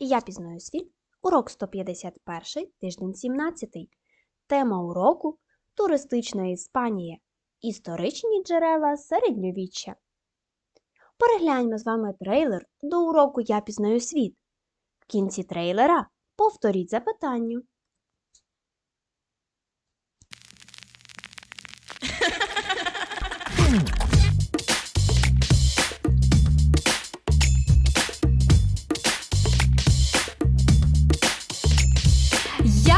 Я пізнаю світ. Урок 151, тиждень 17. Тема уроку Туристична Іспанія. Історичні джерела середньовіччя. Перегляньмо з вами трейлер до уроку Я пізнаю світ. В кінці трейлера повторіть запитання.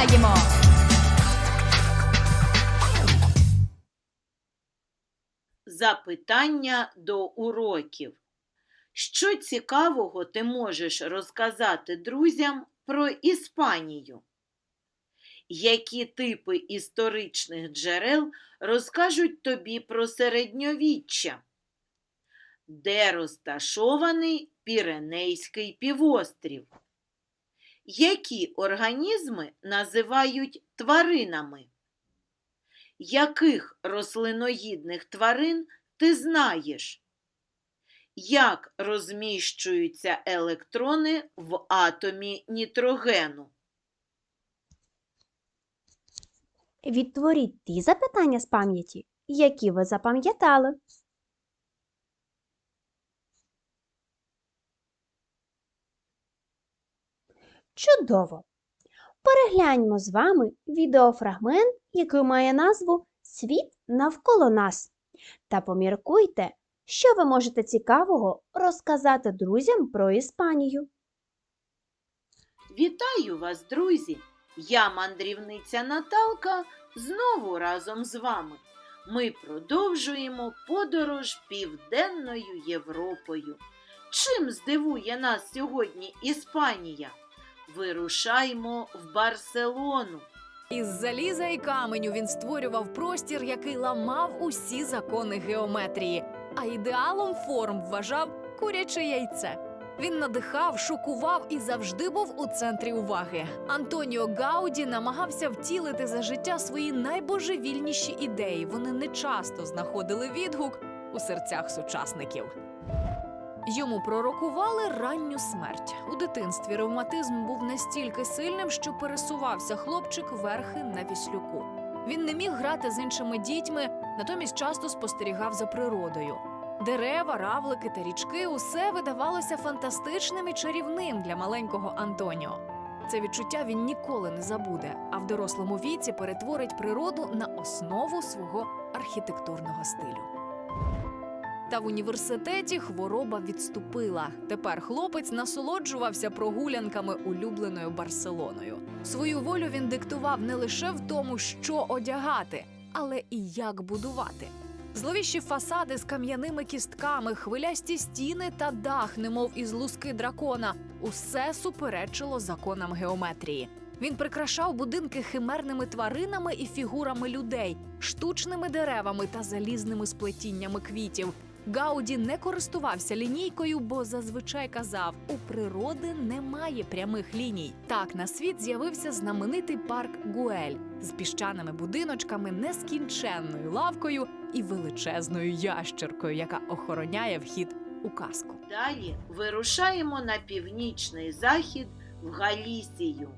Відповідаємо. Запитання до уроків. Що цікавого ти можеш розказати друзям про Іспанію? Які типи історичних джерел розкажуть тобі про середньовіччя? Де розташований Піренейський півострів? Які організми називають тваринами? Яких рослиноїдних тварин ти знаєш? Як розміщуються електрони в атомі нітрогену? Відтворіть ті запитання з пам'яті, які ви запам'ятали. Чудово! Перегляньмо з вами відеофрагмент, який має назву Світ навколо нас. Та поміркуйте, що ви можете цікавого розказати друзям про Іспанію. Вітаю вас, друзі! Я мандрівниця Наталка знову разом з вами. Ми продовжуємо подорож Південною Європою. Чим здивує нас сьогодні Іспанія? Вирушаймо в Барселону. Із заліза і каменю він створював простір, який ламав усі закони геометрії, а ідеалом форм вважав куряче яйце. Він надихав, шокував і завжди був у центрі уваги. Антоніо Гауді намагався втілити за життя свої найбожевільніші ідеї. Вони не часто знаходили відгук у серцях сучасників. Йому пророкували ранню смерть. У дитинстві ревматизм був настільки сильним, що пересувався хлопчик верхи на віслюку. Він не міг грати з іншими дітьми, натомість часто спостерігав за природою. Дерева, равлики та річки усе видавалося фантастичним і чарівним для маленького Антоніо. Це відчуття він ніколи не забуде, а в дорослому віці перетворить природу на основу свого архітектурного стилю. Та в університеті хвороба відступила. Тепер хлопець насолоджувався прогулянками улюбленою Барселоною. Свою волю він диктував не лише в тому, що одягати, але і як будувати. Зловіщі фасади з кам'яними кістками, хвилясті стіни та дах, немов із луски дракона, усе суперечило законам геометрії. Він прикрашав будинки химерними тваринами і фігурами людей, штучними деревами та залізними сплетіннями квітів. Гауді не користувався лінійкою, бо зазвичай казав: у природи немає прямих ліній. Так на світ з'явився знаменитий парк Гуель з піщаними будиночками, нескінченною лавкою і величезною ящеркою, яка охороняє вхід у казку. Далі вирушаємо на північний захід в Галісію.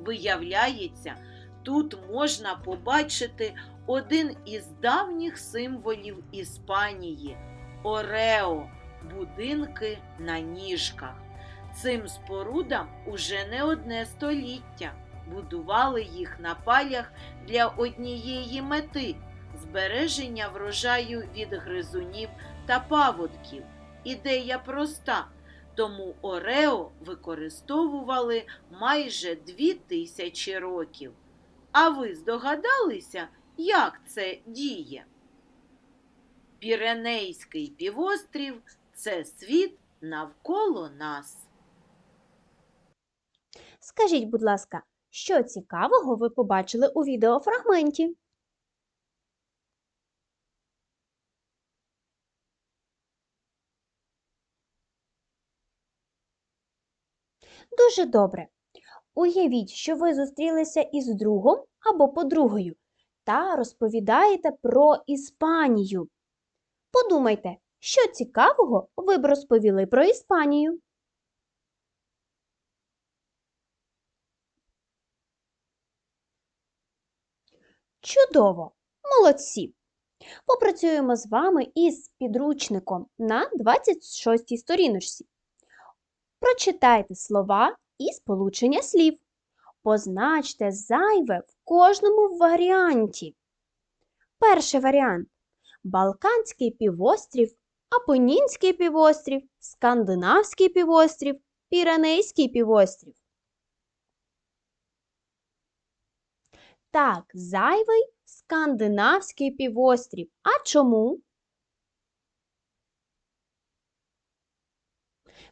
Виявляється, тут можна побачити один із давніх символів Іспанії Орео будинки на ніжках. Цим спорудам уже не одне століття. Будували їх на палях для однієї мети збереження врожаю від гризунів та паводків. Ідея проста, тому Орео використовували майже дві тисячі років. А ви здогадалися, як це діє? Піренейський півострів це світ навколо нас. Скажіть, будь ласка, що цікавого ви побачили у відеофрагменті? Дуже добре. Уявіть, що ви зустрілися із другом або подругою та розповідаєте про Іспанію. Подумайте, що цікавого ви б розповіли про Іспанію? Чудово! Молодці! Попрацюємо з вами із підручником на 26 сторіночці. Прочитайте слова і сполучення слів. Позначте зайве в кожному варіанті. Перший варіант Балканський півострів, Апенінський півострів, Скандинавський півострів, Піренейський півострів. Так, зайвий скандинавський півострів. А чому?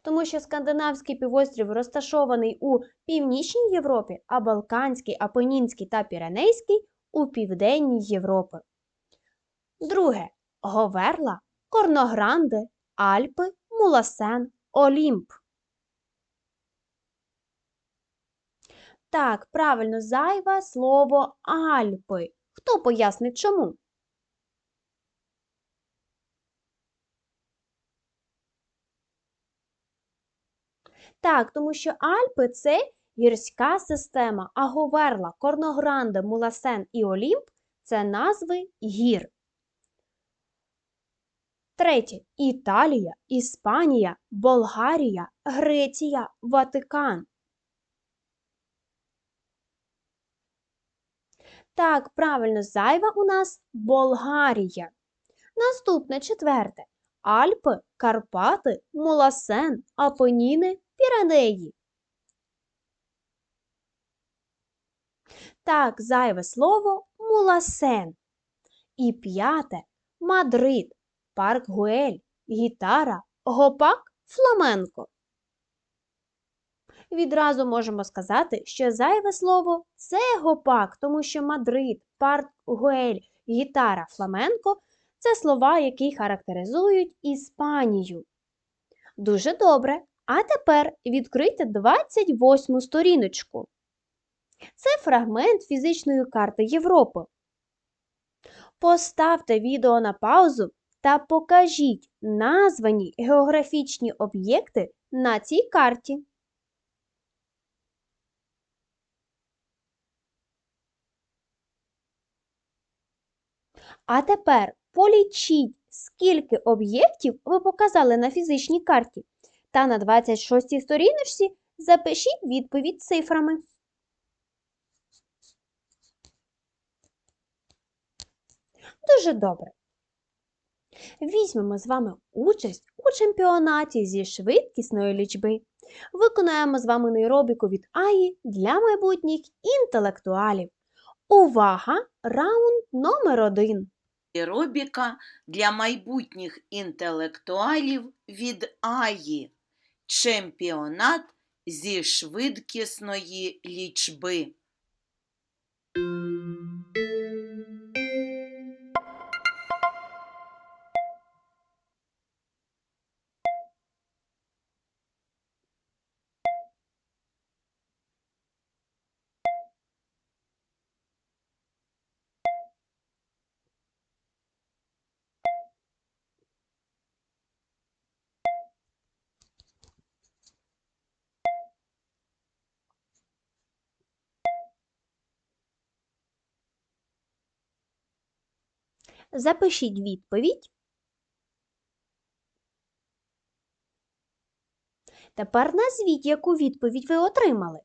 Тому що скандинавський півострів розташований у Північній Європі, а Балканський, Апенінський та Піренейський у Південній Європі. Друге Говерла, Корногранде, Альпи, Муласен, Олімп. Так, правильно, зайве слово Альпи. Хто пояснить чому? Так, тому що Альпи це гірська система, а Говерла, Корногранде, Муласен і Олімп це назви гір. Третє Італія, Іспанія, Болгарія, Греція, Ватикан. Так, правильно, зайва у нас Болгарія. Наступне четверте. Альпи, Карпати, Моласен, Апеніни, Піренеї. Так, зайве слово Муласен. І п'яте Мадрид, Парк Гуель, Гітара, Гопак, Фламенко. Відразу можемо сказати, що зайве слово це гопак, тому що Мадрид, Парк Гуель, гітара, фламенко це слова, які характеризують Іспанію. Дуже добре. А тепер відкрийте 28 сторіночку. Це фрагмент фізичної карти Європи. Поставте відео на паузу та покажіть названі географічні об'єкти на цій карті. А тепер полічіть, скільки об'єктів ви показали на фізичній карті. Та на 26-й сторіночці запишіть відповідь цифрами. Дуже добре. Візьмемо з вами участь у чемпіонаті зі швидкісної лічби. Виконаємо з вами нейробіку від Аї для майбутніх інтелектуалів. Увага! Раунд номер один. Аеробіка для майбутніх інтелектуалів від Аї. Чемпіонат зі швидкісної лічби. Запишіть відповідь. Тепер назвіть, яку відповідь ви отримали.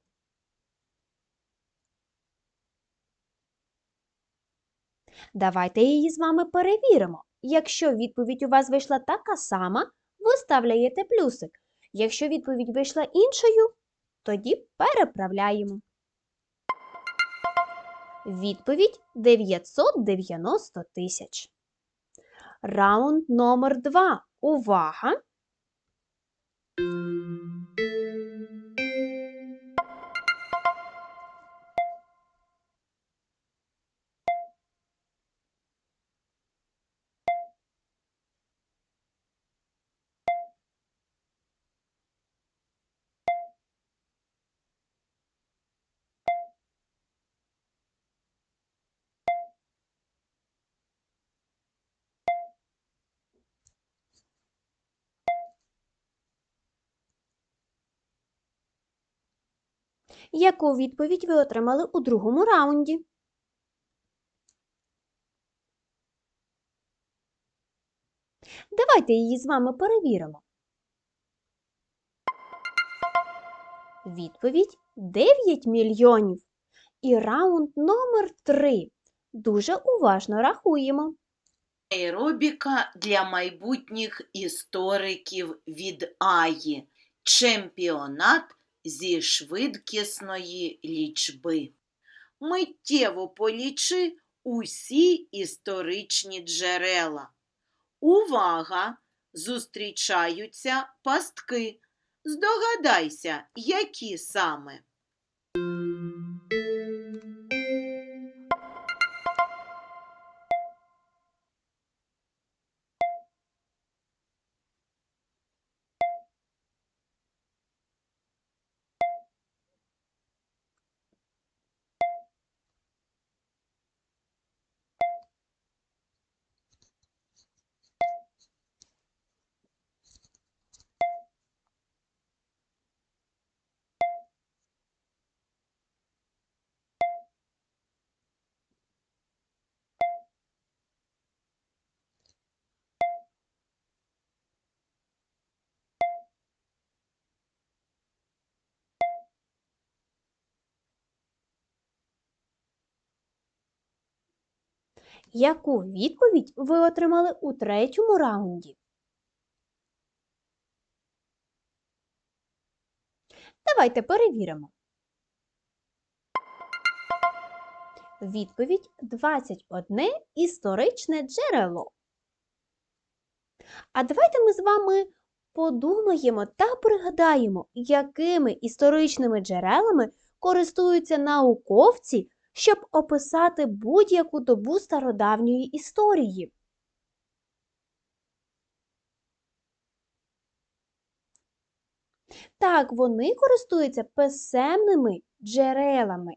Давайте її з вами перевіримо. Якщо відповідь у вас вийшла така сама, ви ставляєте плюсик. Якщо відповідь вийшла іншою, тоді переправляємо. Відповідь 990 тисяч. Раунд номер два. Увага! Яку відповідь ви отримали у другому раунді? Давайте її з вами перевіримо. Відповідь 9 мільйонів. І раунд номер 3. Дуже уважно рахуємо. Аеробіка для майбутніх істориків від Аї. Чемпіонат зі швидкісної лічби. Миттєво полічи усі історичні джерела. Увага! Зустрічаються пастки. Здогадайся, які саме. Яку відповідь ви отримали у третьому раунді? Давайте перевіримо. Відповідь 21 історичне джерело. А давайте ми з вами подумаємо та пригадаємо, якими історичними джерелами користуються науковці щоб описати будь-яку добу стародавньої історії. Так, вони користуються писемними джерелами.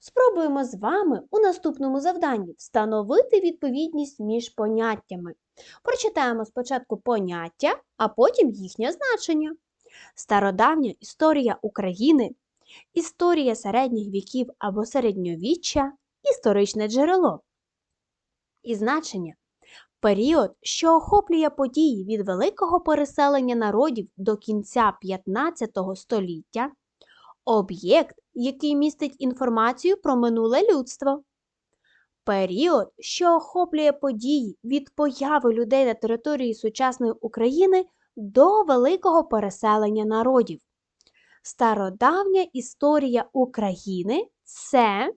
Спробуємо з вами у наступному завданні встановити відповідність між поняттями. Прочитаємо спочатку поняття, а потім їхнє значення. Стародавня історія України Історія середніх віків або середньовіччя історичне джерело. І значення період, що охоплює події від великого переселення народів до кінця 15 століття, об'єкт, який містить інформацію про минуле людство. Період, що охоплює події від появи людей на території сучасної України до великого переселення народів. Стародавня історія України це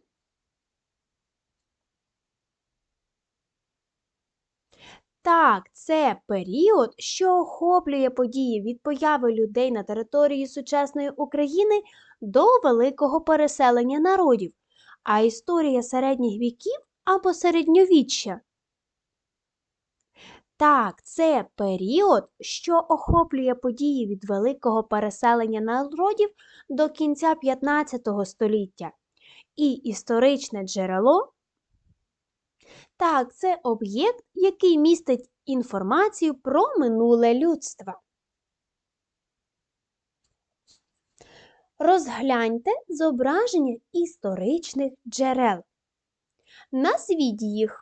Так, це період, що охоплює події від появи людей на території сучасної України до великого переселення народів, а історія середніх віків або середньовіччя. Так, це період, що охоплює події від великого переселення народів до кінця 15 століття. І історичне джерело так, це об'єкт, який містить інформацію про минуле людство. Розгляньте зображення історичних джерел. Назвіть їх.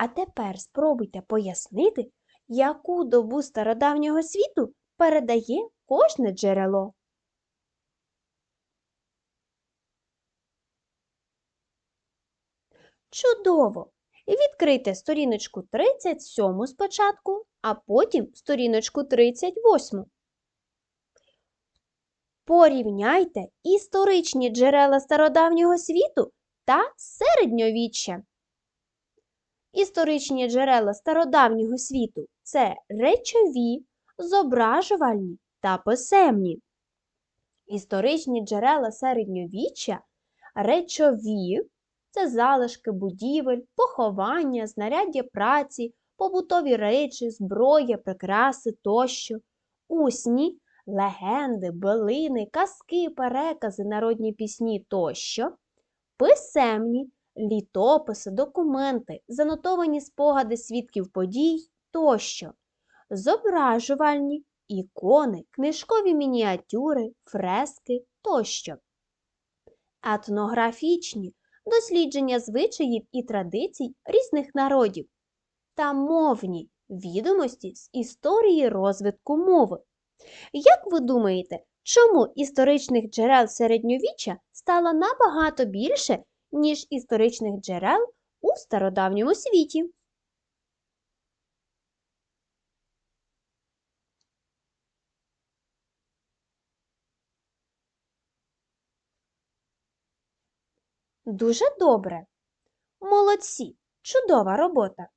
А тепер спробуйте пояснити, яку добу стародавнього світу передає кожне джерело. Чудово! Відкрийте сторіночку 37 спочатку, а потім сторіночку 38. Порівняйте історичні джерела стародавнього світу та середньовіччя. Історичні джерела стародавнього світу це речові, зображувальні та писемні. Історичні джерела середньовіччя речові це залишки будівель, поховання, знаряддя праці, побутові речі, зброя, прикраси тощо. Усні легенди, билини, казки, перекази, народні пісні тощо. Писемні літописи, документи, занотовані спогади свідків подій тощо. Зображувальні ікони, книжкові мініатюри, фрески тощо. Етнографічні дослідження звичаїв і традицій різних народів та мовні відомості з історії розвитку мови. Як ви думаєте, чому історичних джерел середньовіччя стало набагато більше, ніж історичних джерел у стародавньому світі? Дуже добре. Молодці! Чудова робота!